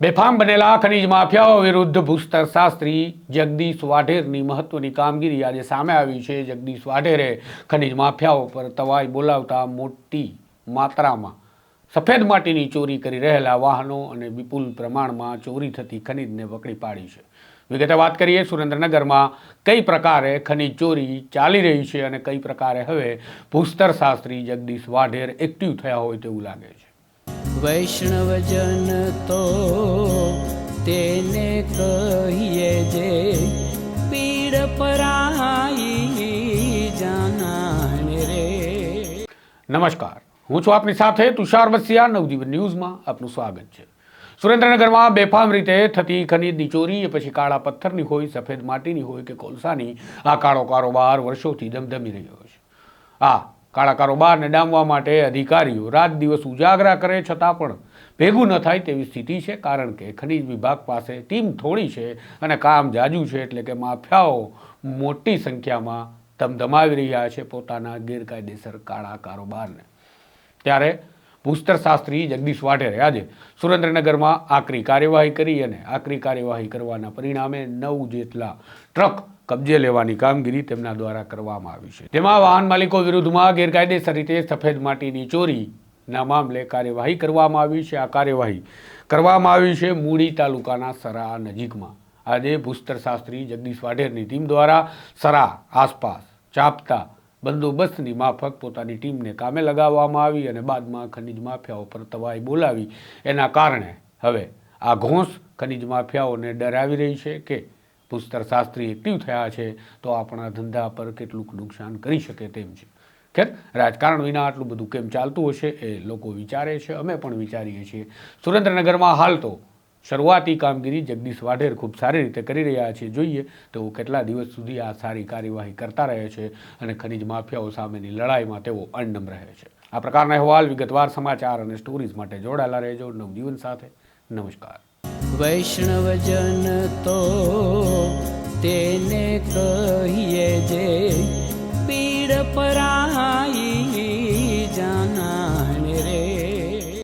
બેફામ બનેલા ખનીજ માફિયાઓ વિરુદ્ધ ભૂસ્તર શાસ્ત્રી જગદીશ વાઢેરની મહત્વની કામગીરી આજે સામે આવી છે. જગદીશ વાઢેરે ખનીજ માફિયાઓ પર તવાઈ બોલાવતા મોટી માત્રામાં સફેદ માટીની ચોરી કરી રહેલા વાહનો અને વિપુલ પ્રમાણમાં ચોરી થતી ખનીજને પકડી પાડી છે. વિગતે વાત કરીએ, સુરેન્દ્રનગરમાં કઈ પ્રકારે ખનીજ ચોરી ચાલી રહી છે અને કઈ પ્રકારે હવે ભૂસ્તર શાસ્ત્રી જગદીશ વાઢેર એક્ટિવ થયા હોય તેવું લાગે છે. વૈષ્ણવજન તો તેને કહીએ જે પીડ પરાઈ જાનાને રે. નમસ્કાર. હું છું આપની સાથે તુષાર વસિયા, નવજીવન ન્યૂઝમાં આપનું સ્વાગત છે. સુરેન્દ્રનગરમાં બેફામ રીતે થતી ખનીજની ચોરી, એ પછી કાળા પથ્થરની હોય, સફેદ માટીની હોય કે કોલસાની, આ કાળો કારોબાર વર્ષોથી ધમધમી રહ્યો છે. આ કાળા કારોબારને ડામવા માટે અધિકારીઓ રાત દિવસ ઉજાગરા કરે છતાં પણ ભેગું ન થાય તેવી સ્થિતિ છે, કારણ કે ખનીજ વિભાગ પાસે ટીમ થોડી છે અને કામ જાજુ છે એટલે કે માફિયાઓ મોટી સંખ્યામાં ધમધમાવી રહ્યા છે પોતાના ગેરકાયદેસર કાળા કારોબારને ત્યારે ભૂસ્તર શાસ્ત્રી જગદીશ વાઢેરે આજે સુરેન્દ્રનગરમાં આકરી કાર્યવાહી કરી અને આકરી કાર્યવાહી કરવાના પરિણામે નવ જેટલા ટ્રક કબજે લેવાની કામગીરી તેમના દ્વારા કરવામાં આવી છે. તેમાં વાહન માલિકો વિરુદ્ધમાં ગેરકાયદેસર રીતે સફેદ માટીની ચોરીના મામલે કાર્યવાહી કરવામાં આવી છે. આ કાર્યવાહી કરવામાં આવી છે મૂડી તાલુકાના સરા નજીકમાં. આજે ભૂસ્તર શાસ્ત્રી જગદીશ વાઢેરની ટીમ દ્વારા સરા આસપાસ ચાપતા બંદોબસ્તની માફક પોતાની ટીમને કામે લગાવવામાં આવી અને બાદમાં ખનીજ માફિયાઓ પર તવાઈ બોલાવી. એના કારણે હવે આ ઘોંસ ખનીજ માફિયાઓને ડરાવી રહી છે કે ભૂસ્તર શાસ્ત્રી એક્ટિવ થયા છે, તો આપણા ધંધા પર કેટલુંક નુકસાન કરી શકે તેમ છે. ખેર, રાજકારણ વિના આટલું બધું કેમ ચાલતું હશે એ લોકો વિચારે છે, અમે પણ વિચારીએ છીએ. સુરેન્દ્રનગરમાં હાલ તો શરૂઆતી કામગીરી જગદીશ વાઢેર ખૂબ સારી રીતે કરી રહ્યા છે. જોઈએ તેઓ કેટલા દિવસ સુધી આ સારી કાર્યવાહી કરતા રહે છે અને ખનિજ માફિયાઓ સામેની લડાઈમાં તેઓ અણનમ રહે છે. આ પ્રકારના અહેવાલ વિગતવાર સમાચાર અને સ્ટોરીઝ માટે જોડાયેલા રહેજો. નવજીવન સાથે નમસ્કાર. વૈષ્ણવજન તો કહીએ જે પીડ પરાઈ